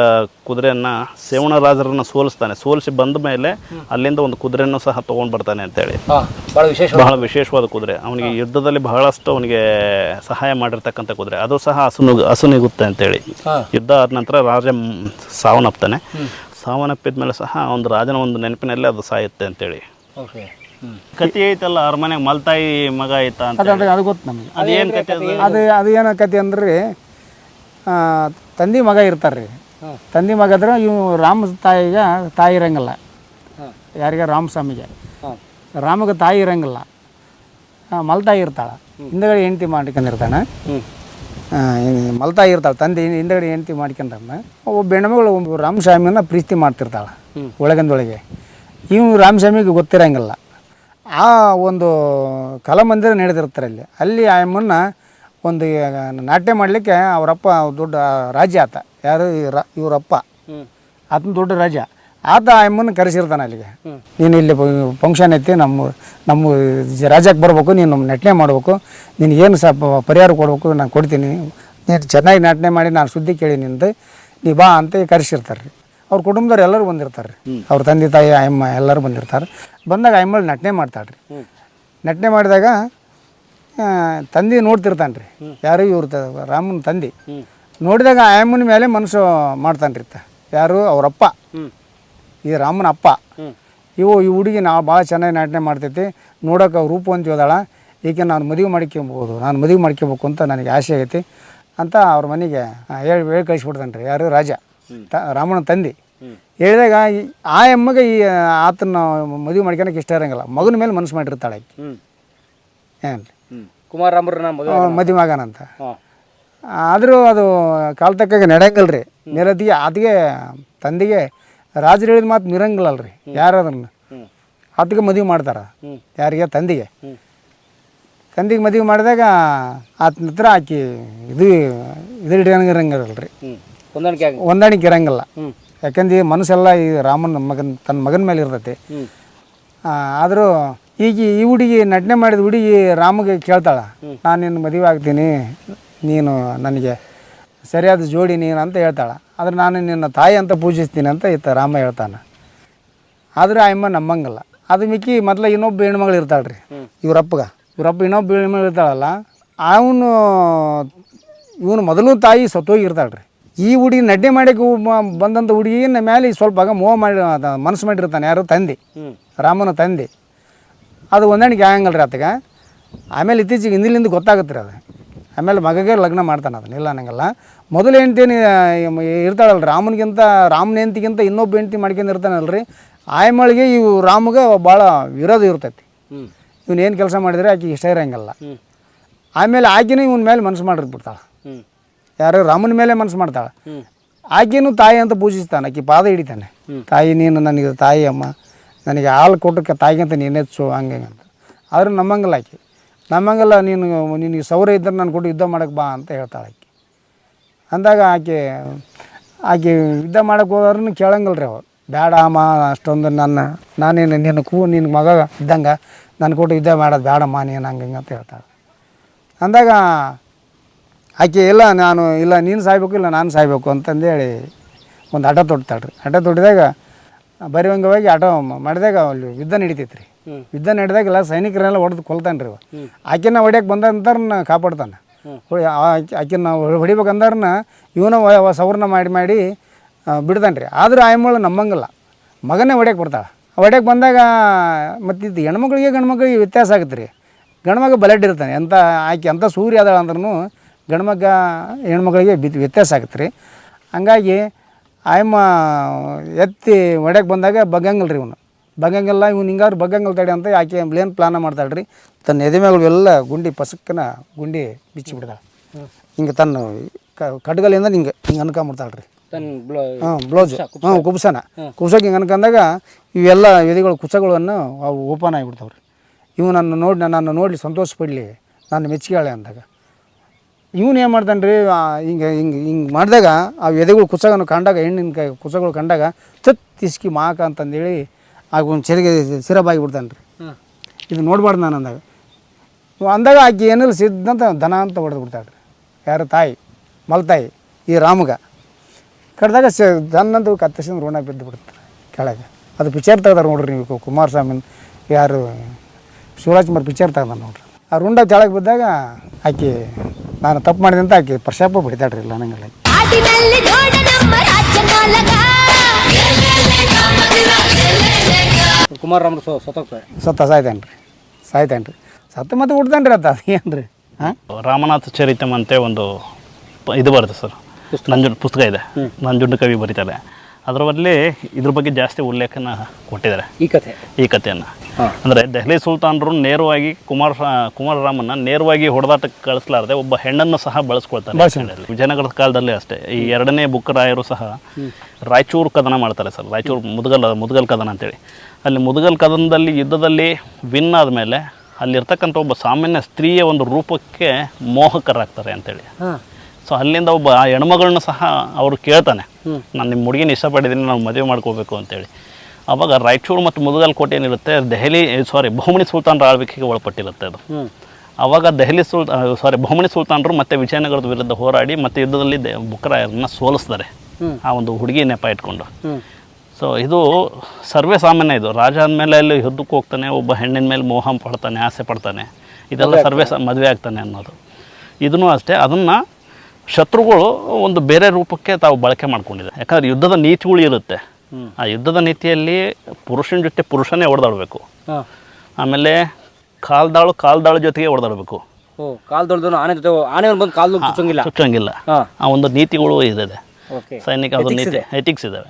ಕುದುರೆಯನ್ನು ಸೇವಣರಾಜರನ್ನು ಸೋಲಿಸ್ತಾನೆ. ಸೋಲಿಸಿ ಬಂದ ಮೇಲೆ ಅಲ್ಲಿಂದ ಒಂದು ಕುದುರೆಯನ್ನು ಸಹ ತೊಗೊಂಡು ಬರ್ತಾನೆ ಅಂತೇಳಿ. ಹೇಳಿ ಭಾಳ ವಿಶೇಷ ಬಹಳ ವಿಶೇಷವಾದ ಕುದುರೆ. ಅವನಿಗೆ ಯುದ್ಧದಲ್ಲಿ ಬಹಳಷ್ಟು ಅವನಿಗೆ ಸಹಾಯ ಮಾಡಿರ್ತಕ್ಕಂಥ ಕುದುರೆ. ಅದು ಸಹ ಹಸುನು ಹಸುನಿಗುತ್ತೆ ಅಂತೇಳಿ. ಯುದ್ಧ ಆದ ನಂತರ ರಾಜ ಸಾವನ್ನಪ್ತಾನೆ ಸಾವನ್ನಪ್ಪಿದ ಮೇಲೆ ಸಹ ಒಂದು ರಾಜನ ಒಂದು ನೆನಪಿನಲ್ಲಿ ಅದು ಸಾಯುತ್ತೆ ಅಂತೇಳಿ. ಓಕೆ ಹ್ಞೂ ಕತಿ ಐತಲ್ಲ ಅರಮನೆಗೆ ಮಲ್ತಾಯಿ ಮಗ ಐತ ಅಂತ ಅದು ಅದು ಗೊತ್ತು ನಮಗೆ. ಅದೇನು ಕತೆ ಅದು? ಅದು ಅದು ಏನಾಕತಿ ಅಂದ್ರೆ ಆ, ತಂದೆ ಮಗ ಇರ್ತಾರೆ ರೀ ತಂದೆ ಮಗ ಅಂದ್ರೆ ಇವು ರಾಮ ತಾಯಿಗೆ ತಾಯಿ ಇರಂಗಿಲ್ಲ. ಯಾರಿಗ? ರಾಮಸ್ವಾಮಿಗೆ ರಾಮಗ ತಾಯಿ ಇರಂಗಿಲ್ಲ. ಮಲ್ತಾಯಿ ಇರ್ತಾಳೆ. ಹಿಂದಗಡೆ ಹೆಂಡತಿ ಮಾಡ್ಕೊಂಡಿರ್ತಾನೆ ಮಲ್ತಾಯಿ ಇರ್ತಾಳೆ. ತಂದೆ ಹಿಂದ್- ಹಿಂದಗಡೆ ಹೆಂಡತಿ ಮಾಡ್ಕೊಂಡಮ್ಮ ಒಬ್ಬ ಹೆಣ್ಮಗಳು ಒಬ್ಬ ರಾಮಸ್ವಾಮಿನ ಪ್ರೀತಿ ಮಾಡ್ತಿರ್ತಾಳೆ. ಒಳಗಿಂದೊಳಗೆ. ಇವು ರಾಮಸ್ವಾಮಿಗೆ ಗೊತ್ತಿರಂಗಿಲ್ಲ. ಆ ಒಂದು ಕಲಾಮಂದಿರ ನಡೆದಿರ್ತಾರೆ ಅಲ್ಲಿ. ಅಲ್ಲಿ ಆ ಅಮ್ಮನ್ನ ಒಂದು ನಾಟ್ಯ ಮಾಡಲಿಕ್ಕೆ ಅವರಪ್ಪ ದೊಡ್ಡ ರಾಜ್ಯ ಆತ. ಯಾರು? ಇವರಪ್ಪ. ಆತನ ದೊಡ್ಡ ರಾಜ. ಆತ ಆ ಅಮ್ಮನ್ನ ಕರೆಸಿರ್ತಾನೆ ಅಲ್ಲಿಗೆ. ನೀನು ಇಲ್ಲಿ ಫಂಕ್ಷನ್ ಐತಿ ನಮ್ಮ ನಮ್ಮ ರಾಜಕ್ಕೆ ಬರ್ಬೇಕು ನೀನು ನಮ್ಮ ನಟನೆ ಮಾಡಬೇಕು. ನೀನು ಏನು ಸ್ವಲ್ಪ ಪರಿಹಾರ ಕೊಡಬೇಕು ನಾನು ಕೊಡ್ತೀನಿ. ನೀನು ಚೆನ್ನಾಗಿ ನಟನೆ ಮಾಡಿ ನಾನು ಸುದ್ದಿ ಕೇಳಿ ನಿಂದು ನೀ ಬಾ ಅಂತ ಕರೆಸಿರ್ತಾರೆ. ರೀ ಅವ್ರ ಕುಟುಂಬದವ್ರು ಎಲ್ಲರೂ ಬಂದಿರ್ತಾರೆ. ರೀ ಅವ್ರ ತಂದೆ ತಾಯಿ ಅಮ್ಮ ಎಲ್ಲರೂ ಬಂದಿರ್ತಾರೆ. ಬಂದಾಗ ಅಮ್ಮಳು ನಟನೆ ಮಾಡ್ತಾಳೆ ರೀ ನಟನೆ ಮಾಡಿದಾಗ ತಂದೆ ನೋಡ್ತಿರ್ತಾನೆ ರೀ ಯಾರು ಇವ್ರ ರಾಮನ ತಂದೆ. ನೋಡಿದಾಗ ಆ ಅಮ್ಮನ ಮೇಲೆ ಮನಸ್ಸು ಮಾಡ್ತಾನೆ ರೀ ಯಾರು? ಅವರಪ್ಪ ಈ ರಾಮನ ಅಪ್ಪ. ಇವು ಈ ಹುಡುಗಿ ನಾವು ಭಾಳ ಚೆನ್ನಾಗಿ ನಟನೆ ಮಾಡ್ತೈತಿ. ನೋಡೋಕೆ ರೂಪವಂತಿ ಹೋದಾಳ ಈಕೆ ನಾನು ಮದುವೆ ಮಾಡ್ಕೊಬೋದು ನಾನು ಮದುವೆ ಮಾಡ್ಕೊಬೇಕು ಅಂತ ನನಗೆ ಆಸೆ ಐತಿ ಅಂತ ಅವ್ರ ಮನೆಗೆ ಹೇಳಿ ಹೇಳಿ ಕಳಿಸ್ಬಿಡ್ತಾನೆ ರೀ ಯಾರು? ರಾಜ. ತ ರಾಮನ ತಂದೆ. ಹೇಳಿದಾಗ ಈ- ಆ ಎಮ್ಮಗೆ ಈ ಆತನ ಮದುವೆ ಮಾಡ್ಕೊಳಕ್ಕೆ ಇಷ್ಟ ಇರಂಗಿಲ್ಲ. ಮಗನ ಮೇಲೆ ಮನಸ್ಸು ಮಾಡಿರ್ತಾಳೆ ಆಕಿ. ಏನು ರೀ ಹ್ಞೂ ಕುಮಾರ ರಾಮರನ್ನ ಮದುವೆ ಆಗನಂತ ಆದರೂ ಅದು ಕಾಲ ತಕ್ಕಾಗ ನಡೆಯಂಗಿಲ್ಲ ರೀ ನಿರತಿಗೆ ಆತಿಗೆ ತಂದೆಗೆ ರಾಜರು ಹೇಳಿದ ಮಾತು ಮಿರಂಗಿಲ್ಲಲ್ಲ ರೀ ಯಾರು ಅದನ್ನು ಆತಿಗೆ ಮದುವೆ ಮಾಡ್ತಾರೆ. ಯಾರಿಗೆ? ತಂದೆಗೆ. ತಂದಿಗೆ ಮದುವೆ ಮಾಡಿದಾಗ ಆತನ ಹತ್ರ ಆಕೆ ಇದು ಇದು ಇರಂಗಿರಲ್ಲ ರೀ ಹೊಂದಾಣಿಕೆ ಹೊಂದಾಣಿಕೆ ಇರಂಗಿಲ್ಲ. ಯಾಕಂದ್ರೆ ಈ ಮನಸ್ಸೆಲ್ಲ ಈ ರಾಮನ ಮಗನ ತನ್ನ ಮಗನ ಮೇಲೆ ಇರ್ತೈತಿ. ಆದರೂ ಈಗ ಈ ಹುಡುಗಿ ನಟನೆ ಮಾಡಿದ ಹುಡುಗಿ ರಾಮಗೆ ಕೇಳ್ತಾಳೆ ನಾನು ನಿನ್ನ ಮದುವೆ ಆಗ್ತೀನಿ ನೀನು ನನಗೆ ಸರಿಯಾದ ಜೋಡಿ ನೀನು ಅಂತ ಹೇಳ್ತಾಳೆ. ಆದ್ರೆ ನಾನು ನಿನ್ನ ತಾಯಿ ಅಂತ ಪೂಜಿಸ್ತೀನಿ ಅಂತ ಇತ್ತ ರಾಮ ಹೇಳ್ತಾನೆ. ಆದ್ರೆ ಆ ಅಮ್ಮ ನಂಬಂಗಿಲ್ಲ ಅದು ಮಿಕ್ಕಿ ಮೊದಲ ಇನ್ನೊಬ್ಬ ಹೆಣ್ಮಗಳು ಇರ್ತಾಳೆ ರೀ ಇವ್ರಪ್ಪಗ. ಇವ್ರಪ್ಪ ಇನ್ನೊಬ್ಬ ಹೆಣ್ಮಗಳು ಇರ್ತಾಳಲ್ಲ ಅವನು ಇವನು ಮೊದಲು ತಾಯಿ ಸತ್ತೋಗಿರ್ತಾಳೆ ರೀ ಈ ಹುಡುಗಿ ನಡ್ಡೆ ಮಾಡಿ ಬಂದಂತ ಬಂದಂಥ ಹುಡುಗಿನ ಮೇಲೆ ಸ್ವಲ್ಪ ಆಗ ಮೋಹ ಮಾಡಿ ಮನಸ್ಸು ಮಾಡಿರ್ತಾನೆ ಯಾರು ತಂದೆ ರಾಮನ ತಂದೆ. ಅದು ಹೊಂದಾಣಿಕೆ ಆಗಂಗಲ್ಲ ರೀ ಆತಗೆ. ಆಮೇಲೆ ಇತ್ತೀಚೆಗೆ ಹಿಂದಿಲಿಂದ ಗೊತ್ತಾಗುತ್ತೆ ರೀ ಅದು. ಆಮೇಲೆ ಮಗಗೆ ಲಗ್ನ ಮಾಡ್ತಾನೆ ಅದನ್ನ ಇಲ್ಲ ಅನ್ನಂಗಲ್ಲ. ಮೊದಲು ಹೆಂಡ್ತಿ ಇರ್ತಾಳಲ್ಲ ರಾಮನಿಗಿಂತ ರಾಮನ ಹೆಂಡ್ತಿಗಿಂತ ಇನ್ನೊಬ್ಬ ಹೆಂಡ್ತಿ ಮಾಡ್ಕೊಂಡು ಇರ್ತಾನಲ್ರಿ. ಮಳಿಗೆ ಇವು ರಾಮಗೆ ಭಾಳ ವಿರೋಧ ಇರ್ತೈತಿ. ಇವನು ಏನು ಕೆಲಸ ಮಾಡಿದರೆ ಆಕೆ ಇಷ್ಟ ಇರೋಂಗಿಲ್ಲ. ಆಮೇಲೆ ಆಕೆನೂ ಇವನ ಮೇಲೆ ಮನಸ್ಸು ಮಾಡಿರ್ಬಿಡ್ತಾಳೆ. ಯಾರು ರಾಮನ ಮೇಲೆ ಮನಸ್ಸು ಮಾಡ್ತಾಳೆ. ಆಕೆನೂ ತಾಯಿ ಅಂತ ಪೂಜಿಸ್ತಾನೆ ಆಕೆ ಪಾದ ಹಿಡಿತಾನೆ. ತಾಯಿ ನೀನು ನನಗೆ ತಾಯಿ ಅಮ್ಮ ನನಗೆ ಹಾಲು ಕೊಟ್ಟಕ್ಕೆ ತಾಯಿಗಂತ ನೀನೆಚ್ಚು ಹಂಗೆ ಹಿಂಗೆ ಅಂತ. ಆದ್ರೆ ನಮ್ಮಂಗಲ್ಲ ಆಕೆ. ನಮ್ಮಂಗಲ್ಲ ನೀನು ನಿನಗೆ ಸೌರ ಇದ್ದರೆ ನಾನು ಕೊಟ್ಟು ಯುದ್ಧ ಮಾಡಕ್ಕೆ ಬಾ ಅಂತ ಹೇಳ್ತಾಳೆ ಆಕೆ. ಅಂದಾಗ ಆಕೆ ಆಕೆ ಯುದ್ಧ ಮಾಡಕ್ಕೆ ಹೋದ್ರೂ ಕೇಳಂಗಲ್ಲ ರೀ ಅವ್ರು. ಬೇಡ ಅಮ್ಮ ಅಷ್ಟೊಂದು ನನ್ನ ನಾನೇನು ನಿನ್ನ ಕೂ ನಿನ್ನ ಮಗ ಇದ್ದಂಗೆ ನಾನು ಕೊಟ್ಟು ಯುದ್ಧ ಮಾಡೋದು ಬೇಡಮ್ಮ ನೀನು ಹಿಂಗೆ ಅಂತ ಹೇಳ್ತಾಳೆ. ಅಂದಾಗ ಆಕೆ ಇಲ್ಲ ನಾನು ಇಲ್ಲ ನೀನು ಸಾಯ್ಬೇಕು ಇಲ್ಲ ನಾನು ಸಾಯ್ಬೇಕು ಅಂತಂದೇಳಿ ಒಂದು ಆಟೋ ತೊಡ್ತಾಳೆ ರೀ. ಆಟೋ ತೊಡ್ದಾಗ ಬರಿವಂಗವಾಗಿ ಆಟೋ ಮಾಡಿದಾಗ ಅಲ್ಲಿ ಯುದ್ಧ ನಡೀತೈತೆ ರೀ ಯುದ್ಧ ನಡೆದಾಗ ಎಲ್ಲ ಸೈನಿಕರೆಲ್ಲ ಹೊಡೆದು ಕೊಲ್ತಾನೆ ರೀ ಆಕೆನ ಹೊಡ್ಯಕ್ಕೆ ಬಂದ ನಂತರ ಕಾಪಾಡ್ತಾನೆ ಆಕೆನ ಹೊಡಿಬೇಕಂದ್ರನ ಇವನ ಸವರ್ಣ ಮಾಡಿ ಮಾಡಿ ಬಿಡ್ತಾನೆ ರೀ ಆದರೂ ಆಯಮ್ಮಳು ನಮ್ಮಂಗಲ್ಲ ಮಗನೇ ಹೊಡ್ಯಕ್ಕೆ ಬರ್ತಾಳೆ. ಹೊಡ್ಯಕ್ಕೆ ಬಂದಾಗ ಮತ್ತು ಇದು ಹೆಣ್ಮಕ್ಳಿಗೆ ಗಂಡ್ಮಕ್ಳಿಗೆ ವ್ಯತ್ಯಾಸ ಆಗುತ್ತೆ ರೀ ಗಂಡ್ಮಗ ಬಲಡ್ ಇರ್ತಾನೆ. ಎಂಥ ಆಕೆ ಎಂಥ ಸೂರ್ಯ ಅದಾಳ ಅಂದ್ರೂ ಗಂಡ್ಮಗ ಹೆಣ್ಮಗಳಿಗೆ ಬಿ ವ್ಯತ್ಯಾಸ ಆಗುತ್ತೆ ರೀ. ಹಂಗಾಗಿ ಆಯಮ್ಮ ಎತ್ತಿ ಹೊಡ್ಯಕ್ಕೆ ಬಂದಾಗ ಬಗ್ಗಂಗಿಲ್ಲ ರೀ ಇವನು. ಬಗ್ಗಂಗಿಲ್ಲ ಇವ್ನು ಹಿಂಗಾರು ಬಗ್ಗಂಗಿಲ್ಲ ತಡೆ ಅಂತ ಆಕೆ ಏನು ಪ್ಲಾನ ಮಾಡ್ತಾಳೆ ರೀ ತನ್ನ ಎದೆಮೆಗಳು ಎಲ್ಲ ಗುಂಡಿ ಪಸಕ್ಕನ ಗುಂಡಿ ಬಿಚ್ಚಿ ಬಿಡ್ತಾಳೆ ಹಿಂಗೆ ತನ್ನ ಕಡ್ಗಲಿಂದ ಹಿಂಗೆ ಹಿಂಗೆ ಅನ್ಕೊಂಬಿಡ್ತಾಳೆ ರೀ ಹಾಂ ಬ್ಲೌಸ್ ಹಾಂ ಕುಬ್ಸನ. ಕುಬ್ಸಕ್ಕೆ ಹಿಂಗೆ ಅನ್ಕೊಂಡಾಗ ಇವೆಲ್ಲ ಎದೆಗಳು ಕುಸಗಳನ್ನು ಅವು ಓಪನ್ ಆಗಿಬಿಡ್ತಾವ್ರಿ. ಇವು ನನ್ನ ನೋಡಿ ನನ್ನ ನೋಡಿ ಸಂತೋಷ ಪಡಲಿ. ನಾನು ಮೆಚ್ಚಿಗಾಳೆ ಅಂದಾಗ. ಇವನು ಏನು ಮಾಡ್ತಾನೆ ರೀ ಹಿಂಗೆ ಹಿಂಗೆ ಹಿಂಗೆ ಮಾಡಿದಾಗ ಆ ಎದೆಗಳು ಕುಸಗನ್ನು ಕಂಡಾಗ ಹೆಣ್ಣಿನ ಕೈ ಕುಸಗಳು ಕಂಡಾಗ ತತ್ ತಿಸ್ಕಿ ಮಾಕ ಅಂತಂದೇಳಿ ಆಗ ಒಂದು ಚೆರಿಗೆ ಸಿರಬಾಗಿ ಬಿಡ್ತಾನೆ ರೀ ಇದು ನೋಡ್ಬಾರ್ದು ನಾನು ಅಂದಾಗ. ಅಂದಾಗ ಆಕೆ ಏನಿಲ್ಲ ಸಿದ್ದಂತ ದನ ಅಂತ ಹೊಡೆದು ಬಿಡ್ತಾಳೆ ರೀ ಯಾರು ತಾಯಿ ಮಲ್ತಾಯಿ ಈ ರಾಮಗ. ಕಡ್ದಾಗ ಸ ದನ್ನಂತ ಕತ್ತರಿಸಿದ ಋಣ ಬಿದ್ದು ಬಿಡ್ತಾರೆ ಕೆಳಗೆ. ಅದು ಪಿಕ್ಚರ್ ತೆಗ್ದಾರೆ ನೋಡ್ರಿ ನೀವು ಕುಮಾರಸ್ವಾಮಿನ ಕುಮಾರಸ್ವಾಮಿ ಯಾರು ಶಿವರಾಜ್ಕುಮಾರ್ ಪಿಕ್ಚರ್ ತೆಗ್ದಾರೆ ನೋಡ್ರಿ. ಆ ರುಂಡ ಕೆಳಗೆ ಬಿದ್ದಾಗ ಆಕೆ ನಾನು ತಪ್ಪು ಮಾಡಿದೆ ಅಂತ ಆಕೆ ಪ್ರಶಾಪ ಬಿಡ್ತಾಳ್ರಿ ಇಲ್ಲ ನಂಗೆಲ್ಲ. ಆಟಿನಲ್ಲಿ ನೋಡ ನಮ್ಮ ರಾಜ್ಯ ನಾಲಗ ಕುಮಾರರಾಮರು ಸತ್ತೋಗ್ತಾರೆ ಸತ್ತ ಸಾಯ್ತಾನೆ ರೀ ಸಾಯ್ತಾನೆ ರೀ ಸತ್ತು ಮತ್ತೆ ಹುಡ್ತಾನೆ ರೀ ಅತ್ತ ಅದೇನು ರೀ ಹಾಂ? ರಾಮನಾಥ ಚರಿತಮ್ ಅಂತ ಒಂದು ಪ- ಇದು ಬರುತ್ತೆ ಸರ್. ನಂಜುಂಡ ಪುಸ್ತಕ ಇದೆ. ನಂಜುಂಡ ಕವಿ ಬರೀತಾರೆ. ಅದರಲ್ಲಿ ಇದ್ರ ಬಗ್ಗೆ ಜಾಸ್ತಿ ಉಲ್ಲೇಖನ ಕೊಟ್ಟಿದ್ದಾರೆ. ಈ ಕಥೆ? ಈ ಕಥೆಯನ್ನು. ಅಂದರೆ ದೆಹಲಿ ಸುಲ್ತಾನರು ನೇರವಾಗಿ ಕುಮಾರ ಕುಮಾರರಾಮನ್ನ ನೇರವಾಗಿ ಹೊಡೆದಾಟಕ್ಕೆ ಕಳಿಸ್ಲಾರ್ದೆ ಒಬ್ಬ ಹೆಣ್ಣನ್ನು ಸಹ ಬಳಸ್ಕೊಳ್ತಾರೆ. ವಿಜಯನಗರದ ಕಾಲದಲ್ಲಿ ಅಷ್ಟೇ. ಈ ಎರಡನೇ ಬುಕ್ಕರಾಯರು ಸಹ ರಾಯಚೂರು ಕದನ ಮಾಡ್ತಾರೆ ಸರ್. ರಾಯಚೂರು ಮುದಗಲ್ ಮುದಗಲ್ ಕದನ ಅಂತೇಳಿ. ಅಲ್ಲಿ ಮುದಗಲ್ ಕದನದಲ್ಲಿ ಯುದ್ಧದಲ್ಲಿ ವಿನ್ ಆದಮೇಲೆ ಅಲ್ಲಿರ್ತಕ್ಕಂಥ ಒಬ್ಬ ಸಾಮಾನ್ಯ ಸ್ತ್ರೀಯ ಒಂದು ರೂಪಕ್ಕೆ ಮೋಹಕರಾಗ್ತಾರೆ ಅಂತೇಳಿ. ಸೊ ಅಲ್ಲಿಂದ ಒಬ್ಬ ಆ ಹೆಣ್ಮಗಳನ್ನ ಸಹ ಅವರು ಕೇಳ್ತಾನೆ ನಾನು ನಿಮ್ಮ ಹುಡುಗಿನ ಇಷ್ಟಪಡಿದ್ದೀನಿ ನಾವು ಮದುವೆ ಮಾಡ್ಕೋಬೇಕು ಅಂತೇಳಿ. ಅವಾಗ ರಾಯಚೂರು ಮತ್ತು ಮುದಗಲ್ ಕೋಟೆ ಏನಿರುತ್ತೆ ದೆಹಲಿ ಸಾರಿ ಬಹುಮಣಿ ಸುಲ್ತಾನರ ಆಳ್ವಿಕೆಗೆ ಒಳಪಟ್ಟಿರುತ್ತೆ ಅದು. ಆವಾಗ ಅವಾಗ ದೆಹಲಿ ಸುಲ್ತಾ ಸಾರಿ ಬಹುಮಣಿ ಸುಲ್ತಾನರು ಮತ್ತೆ ವಿಜಯನಗರದ ವಿರುದ್ಧ ಹೋರಾಡಿ ಮತ್ತು ಯುದ್ಧದಲ್ಲಿ ದೆ ಬುಕ್ಕರಾಯರನ್ನ ಸೋಲಿಸ್ತಾರೆ. ಆ ಒಂದು ಹುಡುಗಿ ನೆಪ ಇಟ್ಕೊಂಡು. ಸೊ ಇದು ಸರ್ವೇ ಸಾಮಾನ್ಯ ಇದು. ರಾಜ ಅಂದಮೇಲೆ ಅಲ್ಲಿ ಯುದ್ಧಕ್ಕೆ ಹೋಗ್ತಾನೆ ಒಬ್ಬ ಹೆಣ್ಣಿನ ಮೇಲೆ ಮೋಹ ಪಡ್ತಾನೆ ಆಸೆ ಪಡ್ತಾನೆ. ಇದೆಲ್ಲ ಸರ್ವೇ ಮದುವೆ ಆಗ್ತಾನೆ ಅನ್ನೋದು. ಇದನ್ನು ಅಷ್ಟೇ ಅದನ್ನು ಶತ್ರುಗಳು ಒಂದು ಬೇರೆ ರೂಪಕ್ಕೆ ತಾವು ಬಳಕೆ ಮಾಡ್ಕೊಂಡಿದೆ. ಯಾಕಂದ್ರೆ ಯುದ್ಧದ ನೀತಿಗಳು ಇರುತ್ತೆ. ಆ ಯುದ್ಧದ ನೀತಿಯಲ್ಲಿ ಪುರುಷನ ಜೊತೆ ಪುರುಷನೇ ಹೊಡೆದಾಡಬೇಕು ಆಮೇಲೆ ಕಾಲ್ದಾಳು ಕಾಲ್ದಾಳು ಜೊತೆಗೆ ಹೊಡೆದಾಡಬೇಕು ಕಾಲ್ದೊಳ್ದು ಆನೆ ಜೊತೆ ಆನೆ ಬಂದು ಕಾಲು ಚುಚ್ಚಂಗಿಲ್ಲ. ಚುಚ್ಚಂಗಿಲ್ಲ. ಆ ಒಂದು ನೀತಿಗಳು ಇದೆ ಸೈನಿಕ ಅದು ನೀತಿ ಎಥಿಕ್ಸ್ ಇದ್ದಾವೆ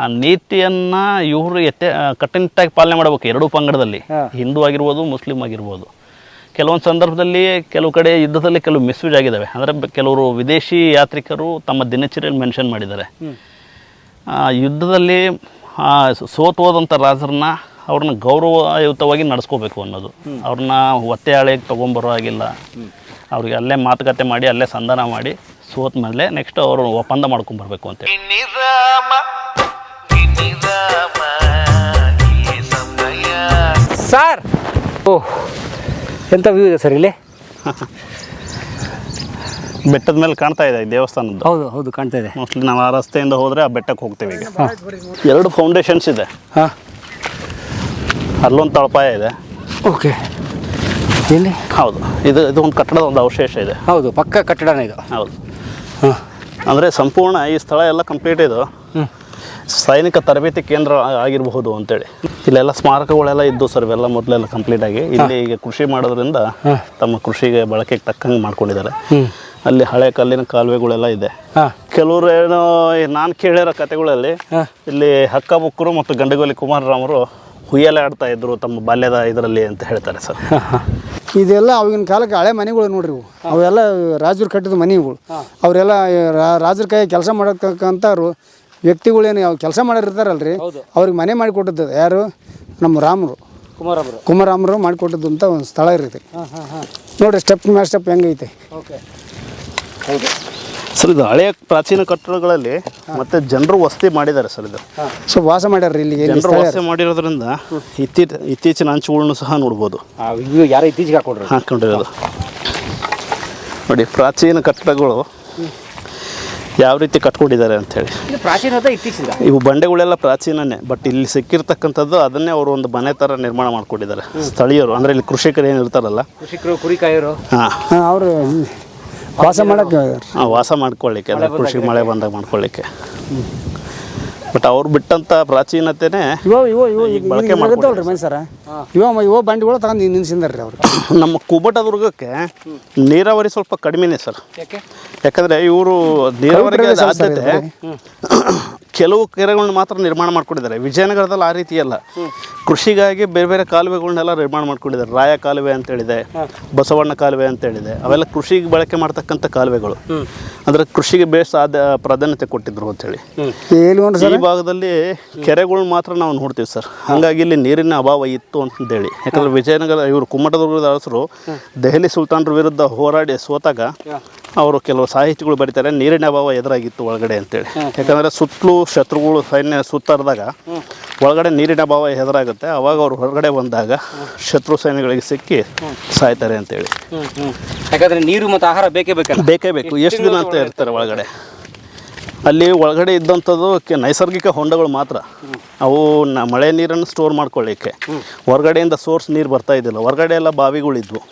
ಆ ನೀತಿಯನ್ನ ಇವರು ಎತ್ತೆ ಕಟ್ಟುನಿಟ್ಟಾಗಿ ಪಾಲನೆ ಮಾಡಬೇಕು ಎರಡೂ ಪಂಗಡದಲ್ಲಿ. ಹಿಂದೂ ಆಗಿರ್ಬೋದು ಮುಸ್ಲಿಂ ಆಗಿರ್ಬೋದು. ಕೆಲವೊಂದು ಸಂದರ್ಭದಲ್ಲಿ ಕೆಲವು ಕಡೆ ಯುದ್ಧದಲ್ಲಿ ಕೆಲವು ಮಿಸ್ಯೂಸ್ ಆಗಿದ್ದಾವೆ. ಅಂದರೆ ಕೆಲವರು ವಿದೇಶಿ ಯಾತ್ರಿಕರು ತಮ್ಮ ದಿನಚರಿಯಲ್ಲಿ ಮೆನ್ಷನ್ ಮಾಡಿದ್ದಾರೆ. ಆ, ಯುದ್ಧದಲ್ಲಿ ಆ, ಸೋತು ಹೋದಂಥ ರಾಜರನ್ನ ಅವ್ರನ್ನ ಗೌರವಯುತವಾಗಿ ನಡೆಸ್ಕೋಬೇಕು ಅನ್ನೋದು. ಅವ್ರನ್ನ ಒತ್ತೆ ಹಾಳೆಗೆ ತೊಗೊಂಬರೋ ಆಗಿಲ್ಲ ಅವ್ರಿಗೆ ಅಲ್ಲೇ ಮಾತುಕತೆ ಮಾಡಿ ಅಲ್ಲೇ ಸಂಧಾನ ಮಾಡಿ ಸೋತ ಮೇಲೆ ನೆಕ್ಸ್ಟ್ ಅವರು ಒಪ್ಪಂದ ಮಾಡ್ಕೊಂಡ್ಬರ್ಬೇಕು ಅಂತೇಳಿ ಸರ್ ಓಹ್ ಎಂಥ ವ್ಯೂ ಇದೆ ಸರ್ ಇಲ್ಲಿ? <laughs> ಬೆಟ್ಟದ ಮೇಲೆ ಕಾಣ್ತಾ ಇದೆ ಈ ದೇವಸ್ಥಾನದ್ದು. ಹೌದು ಹೌದು ಕಾಣ್ತಾ ಇದೆ. ಮೋಸ್ಟ್ಲಿ ನಾವು ಆ ರಸ್ತೆಯಿಂದ ಹೋದರೆ ಆ ಬೆಟ್ಟಕ್ಕೆ ಹೋಗ್ತೇವೆ ಈಗ. ಎರಡು ಫೌಂಡೇಶನ್ಸ್ ಇದೆ. ಹಾಂ. ಅಲ್ಲೊಂದು ತಳಪಾಯ ಇದೆ. ಓಕೆ ಇಲ್ಲಿ ಹೌದು. ಇದು ಇದು ಒಂದು ಕಟ್ಟಡದ ಒಂದು ಅವಶೇಷ ಇದೆ. ಹೌದು ಪಕ್ಕ ಕಟ್ಟಡನೇ ಇದು. ಹೌದು. ಹಾಂ. ಅಂದರೆ ಸಂಪೂರ್ಣ ಈ ಸ್ಥಳ ಎಲ್ಲ ಕಂಪ್ಲೀಟ್ ಇದು. ಸೈನಿಕ ತರಬೇತಿ ಕೇಂದ್ರ ಆಗಿರಬಹುದು ಅಂತೇಳಿ. ಇಲ್ಲೆಲ್ಲ ಸ್ಮಾರಕಗಳೆಲ್ಲ ಇದ್ದು ಸರ್ ಇವೆಲ್ಲ ಮೊದಲೆಲ್ಲ ಕಂಪ್ಲೀಟ್ ಆಗಿ ಇಲ್ಲಿ ಈಗ ಕೃಷಿ ಮಾಡೋದ್ರಿಂದ ತಮ್ಮ ಕೃಷಿಗೆ ಬಳಕೆಗೆ ತಕ್ಕಂಗೆ ಮಾಡ್ಕೊಂಡಿದ್ದಾರೆ. ಅಲ್ಲಿ ಹಳೆ ಕಲ್ಲಿನ ಕಾಲುವೆಗಳೆಲ್ಲ ಇದೆ. ಕೆಲವರು ಏನು ನಾನು ಕೇಳಿರೋ ಕತೆಗಳಲ್ಲಿ ಇಲ್ಲಿ ಹಕ್ಕ ಬುಕ್ಕರು ಮತ್ತು ಗಂಡಗೋಲಿ ಕುಮಾರರಾಮರು ಹುಯ್ಯಲೆ ಆಡ್ತಾ ಇದ್ರು ತಮ್ಮ ಬಾಲ್ಯದ ಇದರಲ್ಲಿ ಅಂತ ಹೇಳ್ತಾರೆ ಸರ್. ಇದೆಲ್ಲ ಅವಾಗಿನ ಕಾಲಕ್ಕೆ ಹಳೆ ಮನೆಗಳು ನೋಡ್ರಿ ಇವು. ಅವೆಲ್ಲ ರಾಜರು ಕಟ್ಟಿದ ಮನೆಗಳು. ಅವರೆಲ್ಲ ರಾಜರ ಕೈ ಕೆಲಸ ಮಾಡತಕ್ಕಂಥವ್ರು ವ್ಯಕ್ತಿಗಳೇನು ಯಾವ ಕೆಲಸ ಮಾಡಿರ್ತಾರಲ್ರಿ? ಅವ್ರಿಗೆ ಮನೆ ಮಾಡಿಕೊಟ್ಟದ್ದು ಯಾರು? ನಮ್ಮ ರಾಮರು. ಕುಮಾರಬ್ಬರು ಕುಮಾರಾಮರು ಮಾಡಿಕೊಟ್ಟದ್ದು ಅಂತ ಒಂದು ಸ್ಥಳ ಇರುತ್ತೆ ನೋಡ್ರಿ ಸ್ಟೆಪ್ ಮೇಲೆ ಸ್ಟೆಪ್ ಹೆಂಗೈತೆ. ಓಕೆ. ಹೌದು. ಸರ್ ಇದು ಹಳೆಯ ಪ್ರಾಚೀನ ಕಟ್ಟಡಗಳಲ್ಲಿ ಮತ್ತೆ ಜನರು ವಸತಿ ಮಾಡಿದ್ದಾರೆ ಸರ್ ಇದು. ಸೊ ವಾಸ ಮಾಡ್ಯಾರ ಇಲ್ಲಿ ಇಲ್ಲಿ ಜನರು ವಸತಿ ಮಾಡಿರೋದ್ರಿಂದ ಇತ್ತೀ ಇತ್ತೀಚಿನ ಅಂಚುಗಳನ್ನು ಸಹ ನೋಡ್ಬೋದು. ಇವು ಯಾರೋ ಇತ್ತೀಚೆಗೆ ಹಾಕೊಂಡ್ರು ಹಾಕೊಂಡಿರೋದು ನೋಡಿ ಪ್ರಾಚೀನ ಕಟ್ಟಡಗಳು ಯಾವ ರೀತಿ ಕಟ್ಕೊಂಡಿದ್ದಾರೆ ಅಂಥೇಳಿ. ಇದು ಪ್ರಾಚೀನದ ಇವು ಬಂಡೆಗಳೆಲ್ಲ ಪ್ರಾಚೀನನೇ ಬಟ್ ಇಲ್ಲಿ ಸಿಕ್ಕಿರ್ತಕ್ಕಂಥದ್ದು ಅದನ್ನೇ ಅವರು ಒಂದು ಮನೆ ಥರ ನಿರ್ಮಾಣ ಮಾಡ್ಕೊಂಡಿದ್ದಾರೆ. ಸ್ಥಳೀಯರು ಅಂದರೆ ಇಲ್ಲಿ ಕೃಷಿಕರು ಏನು ಇರ್ತಾರಲ್ಲ? ಕೃಷಿಕರು ಕುರಿಕಾಯರು. ಹಾಂ. ಹಾಂ ಅವರು ವಾಸ ಮಾಡಕ್ಕೆ ವಾಸ ಮಾಡ್ಕೊಳ್ಳಿಕ್ಕೆ ಅಂದರೆ ಕೃಷಿ ಮಳೆ ಬಂದಾಗ ಮಾಡ್ಕೊಳ್ಳಿಕ್ಕೆ. ಬಟ್ ಅವ್ರು ಬಿಟ್ಟಂತ ಪ್ರಾಚೀನತೆನೆ ಇವ ಇವ ಇವ ಈಗ ಬಳಕೆ ಬಳಕೆ ಮನೆ ಸರ ಇವ ಇವ ಬಂಡಿಗಳು ತಗೊಂಡು ನಿನ್ಸಿಂದಾರ್ರಿ ಅವ್ರು. <coughs> ನಮ್ಮ ಕುಬಟದುರ್ಗಕ್ಕೆ ನೀರಾವರಿ ಸ್ವಲ್ಪ ಕಡಿಮೆನೇ ಸರ್. ಯಾಕಂದ್ರೆ ಯಾಕಂದರೆ ಇವರು ನೀರಾವರಿಗೆ ಆದ್ಯತೆ. <coughs> ಕೆಲವು ಕೆರೆಗಳನ್ನ ಮಾತ್ರ ನಿರ್ಮಾಣ ಮಾಡ್ಕೊಂಡಿದ್ದಾರೆ. ವಿಜಯನಗರದಲ್ಲಿ ಆ ರೀತಿ ಅಲ್ಲ. ಕೃಷಿಗಾಗಿ ಬೇರೆ ಬೇರೆ ಕಾಲುವೆಗಳನ್ನೆಲ್ಲ ನಿರ್ಮಾಣ ಮಾಡ್ಕೊಂಡಿದ್ದಾರೆ. ರಾಯ ಕಾಲುವೆ ಅಂತೇಳಿದೆ ಬಸವಣ್ಣ ಕಾಲುವೆ ಅಂತೇಳಿದೆ ಅವೆಲ್ಲ ಕೃಷಿಗೆ ಬಳಕೆ ಮಾಡ್ತಕ್ಕಂಥ ಕಾಲುವೆಗಳು. ಅಂದ್ರೆ ಕೃಷಿಗೆ ಬೇಸ್ ಆದ ಪ್ರಾಧಾನ್ಯತೆ ಕೊಟ್ಟಿದ್ರು ಅಂತೇಳಿ ಈ ಭಾಗದಲ್ಲಿ ಕೆರೆಗಳನ್ನ ಮಾತ್ರ ನಾವು ನೋಡ್ತೀವಿ ಸರ್. ಹಾಗಾಗಿ ಇಲ್ಲಿ ನೀರಿನ ಅಭಾವ ಇತ್ತು ಅಂತೇಳಿ ಯಾಕಂದ್ರೆ ವಿಜಯನಗರ ಇವರು ಕುಮ್ಮಟದುರ್ಗದ ಅರಸರು ದೆಹಲಿ ಸುಲ್ತಾನರ ವಿರುದ್ಧ ಹೋರಾಡಿ ಸೋತಾಗ ಅವರು ಕೆಲವು ಸಾಹಿತಿಗಳು ಬರೀತಾರೆ ನೀರಿನ ಅಭಾವ ಎದುರಾಗಿತ್ತು ಒಳಗಡೆ ಅಂತೇಳಿ. ಯಾಕಂದ್ರೆ ಸುತ್ತಲೂ ಶತ್ರುಗಳು ಸೈನ್ಯ ಸುತ್ತರಿದಾಗ ಒಳಗಡೆ ನೀರಿನ ಅಭಾವ ಎದುರಾಗುತ್ತೆ. ಅವಾಗ ಅವರು ಹೊರಗಡೆ ಬಂದಾಗ ಶತ್ರು ಸೈನ್ಯಗಳಿಗೆ ಸಿಕ್ಕಿ ಸಾಯ್ತಾರೆ ಅಂತೇಳಿ. ಯಾಕಂದ್ರೆ ನೀರು ಮತ್ತು ಆಹಾರ ಬೇಕೇ ಬೇಕು ಬೇಕೇ ಬೇಕು. ಎಷ್ಟು ದಿನ ಅಂತ ಇರ್ತಾರೆ? ಒಳಗಡೆ. ಅಲ್ಲಿ ಒಳಗಡೆ ಇದ್ದಂಥದ್ದು ನೈಸರ್ಗಿಕ ಹೊಂಡಗಳು ಮಾತ್ರ. ಅವು ನ ಮಳೆ ನೀರನ್ನು ಸ್ಟೋರ್ ಮಾಡ್ಕೊಳ್ಳಿಕ್ಕೆ. ಹೊರಗಡೆಯಿಂದ ಸೋರ್ಸ್ ನೀರು ಬರ್ತಾ ಇದ್ದಿಲ್ಲ. ಹೊರಗಡೆ ಎಲ್ಲ ಬಾವಿಗಳಿದ್ವು.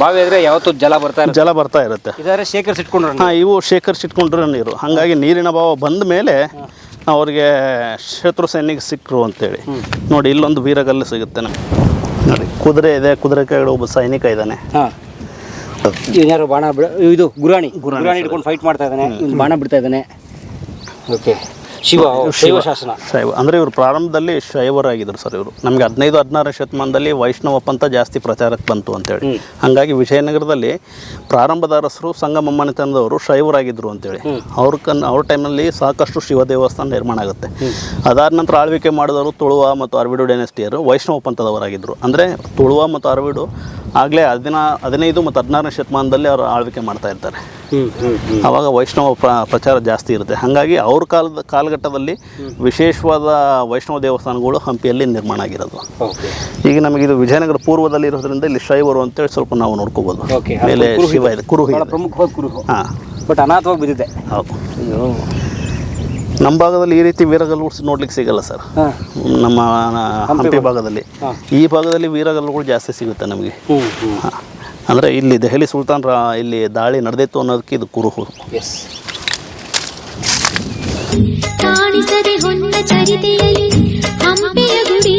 ಬಾವಿ ಆದ್ರೆ ಯಾವತ್ತೂ ಜಲ ಬರ್ತಾ ಇರುತ್ತೆ. ಜಲ ಬರ್ತಾ ಇರುತ್ತೆ. ಇದಾದ್ರೆ ಶೇಖರಿಸಿಟ್ಕೊಂಡ್ರೆ ಹಾಂ ಇವು ಶೇಖರಿಸಿಟ್ಕೊಂಡ್ರೆ ನೀರು. ಹಾಗಾಗಿ ನೀರಿನ ಅಭಾವ ಬಂದ ಮೇಲೆ ಅವ್ರಿಗೆ ಶತ್ರು ಸೈನಿಕ ಸಿಕ್ಕರು ಅಂತೇಳಿ. ನೋಡಿ ಇಲ್ಲೊಂದು ವೀರಗಲ್ಲು ಸಿಗುತ್ತೆ ನಮಗೆ. ನೋಡಿ ಕುದುರೆ ಇದೆ ಕುದುರೆ ಕೆಳಗಡೆ ಒಬ್ಬ ಸೈನಿಕ ಇದ್ದಾನೆ. ಹಾಂ. ಯಾರು ಬಾಣ ಬಿಡ ಇದು ಗುರಾಣಿ. ಗುರಾಣಿ ಹಿಡ್ಕೊಂಡು ಫೈಟ್ ಮಾಡ್ತಾ ಇದ್ದಾನೆ. ಇವ್ನು ಬಾಣ ಬಿಡ್ತಾ ಇದ್ದಾನೆ. ಓಕೆ ಶಿವ ಶೈವ. ಶಾಸನ ಶೈವ ಅಂದರೆ ಇವರು ಪ್ರಾರಂಭದಲ್ಲಿ ಶೈವರಾಗಿದ್ದರು ಸರ್ ಇವರು. ನಮಗೆ ಹದಿನೈದು ಹದಿನಾರನೇ ಶತಮಾನದಲ್ಲಿ ವೈಷ್ಣವ ಪಂಥ ಜಾಸ್ತಿ ಪ್ರಚಾರಕ್ಕೆ ಬಂತು ಅಂತೇಳಿ. ಹಾಗಾಗಿ ವಿಜಯನಗರದಲ್ಲಿ ಪ್ರಾರಂಭದ ಅರಸರು ಸಂಗಮಮ್ಮನೆತನದವರು ಶೈವರಾಗಿದ್ದರು ಅಂತೇಳಿ. ಅವ್ರ ಕನ್ ಅವ್ರ ಟೈಮಲ್ಲಿ ಸಾಕಷ್ಟು ಶಿವ ದೇವಸ್ಥಾನ ನಿರ್ಮಾಣ ಆಗುತ್ತೆ. ಅದಾದ ನಂತರ ಆಳ್ವಿಕೆ ಮಾಡಿದವರು ತುಳುವ ಮತ್ತು ಅರವಿಡು ಡೈನೆಸ್ಟಿಯರು ವೈಷ್ಣವ ಪಂಥದವರಾಗಿದ್ದರು ಅಂದರೆ ತುಳುವ ಮತ್ತು ಅರವಿಡು ಆಗಲೇ ಹದಿನ ಹದಿನೈದು ಮತ್ತು ಹದಿನಾರನೇ ಶತಮಾನದಲ್ಲಿ ಅವರು ಆಳ್ವಿಕೆ ಮಾಡ್ತಾ ಇರ್ತಾರೆ. ಆವಾಗ ವೈಷ್ಣವ ಪ್ರ ಪ್ರಚಾರ ಜಾಸ್ತಿ ಇರುತ್ತೆ. ಹಾಗಾಗಿ ಅವ್ರ ಕಾಲದ ಕಾಲಘಟ್ಟದಲ್ಲಿ ವಿಶೇಷವಾದ ವೈಷ್ಣವ ದೇವಸ್ಥಾನಗಳು ಹಂಪಿಯಲ್ಲಿ ನಿರ್ಮಾಣ ಆಗಿರೋದು. ಈಗ ನಮಗೆ ಇದು ವಿಜಯನಗರ ಪೂರ್ವದಲ್ಲಿ ಇರೋದ್ರಿಂದ ಇಲ್ಲಿ ಶೈವರು ಅಂತೇಳಿ ಸ್ವಲ್ಪ ನಾವು ನೋಡ್ಕೋಬೋದು. ಮೇಲೆ ಶಿವ ಇದೆ ಕುರುಹು ಪ್ರಮುಖವಾದ ಕುರುಹು. ಹಾಂ. ಬಟ್ ಅನಾಥವಾಗಿ ಬಿದ್ದಿದೆ. ಹೌದು. ನಮ್ಮ ಭಾಗದಲ್ಲಿ ಈ ರೀತಿ ವೀರಗಲ್ಲುಗಳು ನೋಡ್ಲಿಕ್ಕೆ ಸಿಗಲ್ಲ ಸರ್. ನಮ್ಮ ಹಂಪಿ ಭಾಗದಲ್ಲಿ. ಈ ಭಾಗದಲ್ಲಿ ವೀರಗಲ್ಲುಗಳು ಜಾಸ್ತಿ ಸಿಗುತ್ತೆ ನಮಗೆ. ಹಾಂ. ಅಂದರೆ ಇಲ್ಲಿ ದೆಹಲಿ ಸುಲ್ತಾನ್ರ ಇಲ್ಲಿ ದಾಳಿ ನಡೆದಿತ್ತು ಅನ್ನೋದಕ್ಕೆ ಇದು ಕುರುಹು. ಎಸ್ ಕಾಣಿಸದೆ ಹೊನ್ನ ಚರಿತೆಯಲ್ಲಿ ಹಂಪಿಯ ಗುಡಿ.